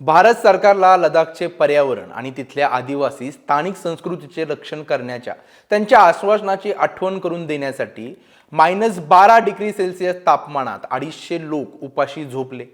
भारत सरकारला लडाखचे पर्यावरण आणि तिथल्या आदिवासी स्थानिक संस्कृतीचे रक्षण करण्याच्या त्यांच्या आश्वासनाची आठवण करून देण्यासाठी मायनस बारा डिग्री सेल्सिअस तापमानात अडीचशे लोक उपाशी झोपले.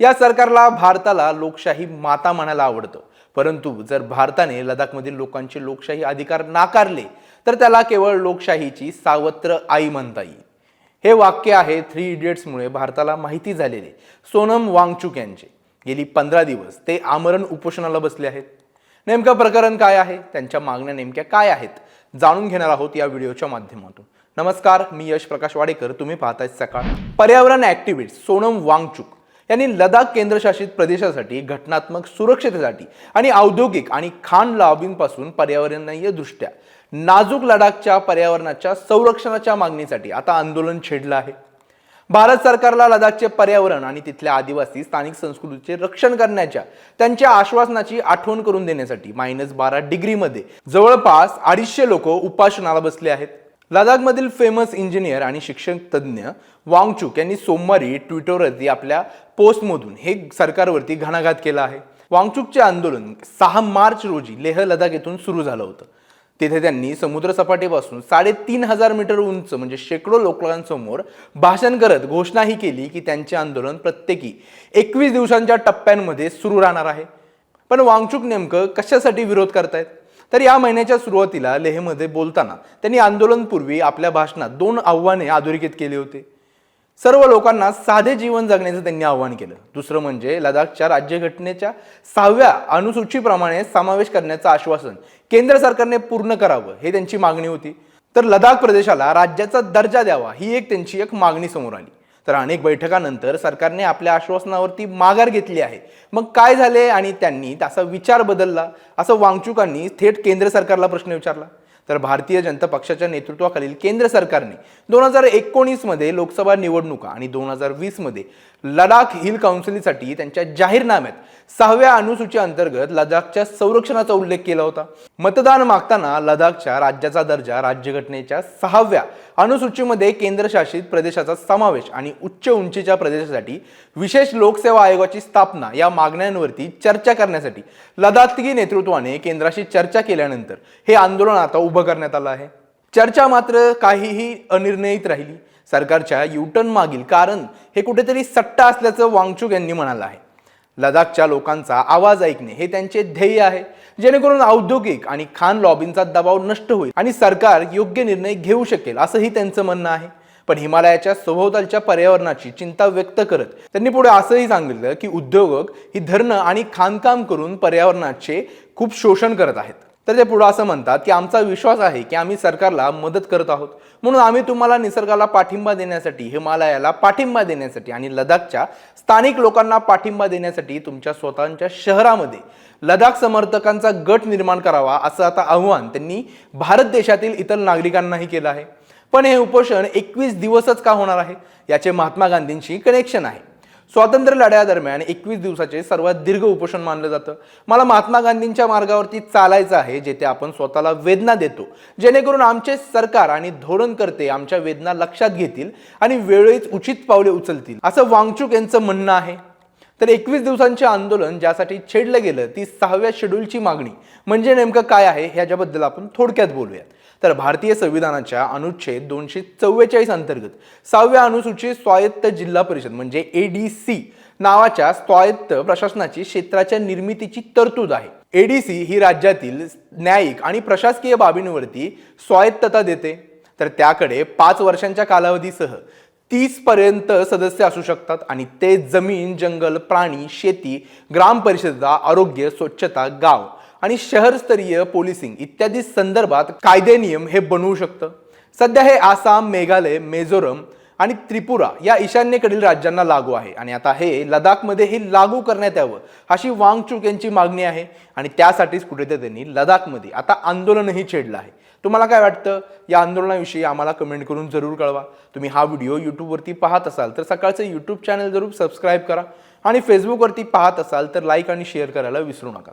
या सरकारला भारताला लोकशाही माता म्हणायला आवडतं. परंतु जर भारताने लडाखमधील लोकांचे लोकशाही अधिकार नाकारले तर त्याला केवळ लोकशाहीची सावत्र आई म्हणता येईल. हे वाक्य आहे थ्री इडियट्समुळे भारताला माहिती झालेले सोनम वांगचुक यांचे. गेली पंधरा दिवस ते आमरण उपोषणाला बसले आहेत. नेमकं प्रकरण काय आहे? त्यांच्या मागण्या नेमक्या काय आहेत? जाणून घेणार आहोत या व्हिडिओच्या माध्यमातून. नमस्कार मी यश प्रकाश वाडेकर. तुम्ही पाहताय सकाळ. पर्यावरण ॲक्टिव्हिस्ट सोनम वांगचुक यांनी लडाख केंद्रशासित प्रदेशासाठी घटनात्मक सुरक्षतेसाठी आणि औद्योगिक आणि खाण लॉबींपासून पर्यावरणीय दृष्ट्या नाजूक लडाखच्या पर्यावरणाच्या संरक्षणाच्या मागणीसाठी आता आंदोलन छेडलं आहे. भारत सरकारला लडाखचे पर्यावरण आणि तिथल्या आदिवासी स्थानिक संस्कृतीचे रक्षण करण्याच्या त्यांच्या आश्वासनाची आठवण करून देण्यासाठी मायनस बारा डिग्रीमध्ये जवळपास अडीचशे लोक उपासनाला बसले आहेत. लडाखमधील फेमस इंजिनियर आणि शिक्षण तज्ज्ञ वांगचुक यांनी सोमवारी ट्विटरवरती आपल्या पोस्टमधून हे सरकारवरती घणाघात केला आहे. वांगचुकचे आंदोलन सहा मार्च रोजी लेह लडाख येथून सुरू झालं होतं. तिथे त्यांनी समुद्रसपाटीपासून साडेतीन हजार मीटर उंच म्हणजे शेकडो लोकांसमोर भाषण करत घोषणाही केली की त्यांचे आंदोलन प्रत्येकी एकवीस दिवसांच्या टप्प्यांमध्ये सुरू राहणार आहे. पण वांगचुक नेमकं कशासाठी विरोध करतायत? तर या महिन्याच्या सुरुवातीला लेहमध्ये बोलताना त्यांनी आंदोलनपूर्वी आपल्या भाषणात दोन आव्हाने अधोरेखित केले होते. सर्व लोकांना साधे जीवन जगण्याचं त्यांनी आवाहन केलं. दुसरं म्हणजे लडाखच्या राज्यघटनेच्या सहाव्या अनुसूचीप्रमाणे समावेश करण्याचं आश्वासन केंद्र सरकारने पूर्ण करावं हे त्यांची मागणी होती. तर लडाख प्रदेशाला राज्याचा दर्जा द्यावा ही एक त्यांची एक मागणी समोर आली. तर अनेक बैठकानंतर सरकारने आपल्या आश्वासनावरती माघार घेतली आहे. मग काय झाले आणि त्यांनी त्याचा विचार बदलला? असं वांगचुकांनी थेट केंद्र सरकारला प्रश्न विचारला. तर भारतीय जनता पक्षाच्या नेतृत्वाखालील केंद्र सरकारने दोन हजार एकोणीसमध्ये लोकसभा निवडणुका आणि दोन हजार वीसमध्ये लडाख हिल काउन्सिलसाठी त्यांच्या जाहीरनाम्यात सहाव्या अनुसूची अंतर्गत लडाखच्या संरक्षणाचा उल्लेख केला होता. मतदान मागताना लडाखच्या राज्याचा दर्जा राज्यघटनेच्या सहाव्या अनुसूचीमध्ये केंद्रशासित प्रदेशाचा समावेश आणि उच्च उंचीच्या प्रदेशासाठी विशेष लोकसेवा आयोगाची स्थापना या मागण्यांवरती चर्चा करण्यासाठी लडाखी नेतृत्वाने केंद्राशी चर्चा केल्यानंतर हे आंदोलन आता उभं करण्यात आलं आहे. चर्चा मात्र काहीही अनिर्णयित राहिली. सरकारच्या युटर्न मागील कारण हे कुठेतरी सट्टा असल्याचं वांगचुक यांनी म्हणालं आहे. लडाखच्या लोकांचा आवाज ऐकणे हे त्यांचे ध्येय आहे. जेणेकरून औद्योगिक आणि खान लॉबींचा दबाव नष्ट होईल आणि सरकार योग्य निर्णय घेऊ शकेल असंही त्यांचं म्हणणं आहे. पण हिमालयाच्या सभोवतालच्या पर्यावरणाची चिंता व्यक्त करत त्यांनी पुढे असंही सांगितलं की उद्योजक ही धरणं आणि खाणकाम करून पर्यावरणाचे खूप शोषण करत आहेत. तर ते पुढं असं म्हणतात की आमचा विश्वास आहे की आम्ही सरकारला मदत करत आहोत. म्हणून आम्ही तुम्हाला निसर्गाला पाठिंबा देण्यासाठी हिमालयाला पाठिंबा देण्यासाठी आणि लडाखच्या स्थानिक लोकांना पाठिंबा देण्यासाठी तुमच्या स्वतःच्या शहरामध्ये लडाख समर्थकांचा गट निर्माण करावा असं आता आव्हान त्यांनी भारत देशातील इतर नागरिकांनाही केलं आहे. पण हे उपोषण एकवीस दिवसच का होणार आहे? याचे महात्मा गांधींशी कनेक्शन आहे. स्वातंत्र्य लढ्यादरम्यान एकवीस दिवसाचे सर्वात दीर्घ उपोषण मानलं जातं. मला महात्मा गांधींच्या मार्गावरती चालायचं आहे जेथे आपण स्वतःला वेदना देतो. जेणेकरून आमचे सरकार आणि धोरणकर्ते आमच्या वेदना लक्षात घेतील आणि वेळीच उचित पावले उचलतील. असं वांगचुक यांचं म्हणणं आहे. तर एकवीस दिवसांचे आंदोलन ज्यासाठी छेडलं गेलं ती सहाव्या शेड्यूलची मागणी. म्हणजे नेमकं काय आहे ह्याच्याबद्दल आपण थोडक्यात बोलूयात. तर भारतीय संविधानाच्या अनुच्छेद दोनशे चव्वेचाळीस अंतर्गत सहाव्या अनुसूचित स्वायत्त जिल्हा परिषद म्हणजे ए डी सी नावाच्या स्वायत्त प्रशासनाची क्षेत्राच्या निर्मितीची तरतूद आहे. एडीसी ही राज्यातील न्यायिक आणि प्रशासकीय बाबींवरती स्वायत्तता देते. तर त्याकडे पाच वर्षांच्या कालावधीसह तीस पर्यंत सदस्य असू शकतात आणि ते जमीन जंगल प्राणी शेती ग्रामपरिषदा आरोग्य स्वच्छता गाव आणि शहरस्तरीय पोलिसिंग इत्यादी संदर्भात कायदे नियम हे बनवू शकतं. सध्या हे आसाम मेघालय मेझोरम आणि त्रिपुरा या ईशान्येकडील राज्यांना लागू आहे. आणि आता हे लडाखमध्ये हे लागू करण्यात यावं अशी वांगचूक यांची मागणी आहे. आणि त्यासाठीच कुठेतरी त्यांनी लडाखमध्ये आता आंदोलनही छेडलं आहे. तुम्हाला काय वाटतं? या आंदोलनाविषयी आम्हाला कमेंट करून जरूर कळवा. तुम्ही हा व्हिडिओ यूट्यूबवरती पाहत असाल तर सकाळचं यूट्यूब चॅनल जरूर सबस्क्राईब करा. आणि फेसबुकवरती पाहत असाल तर लाईक आणि शेअर करायला विसरू नका.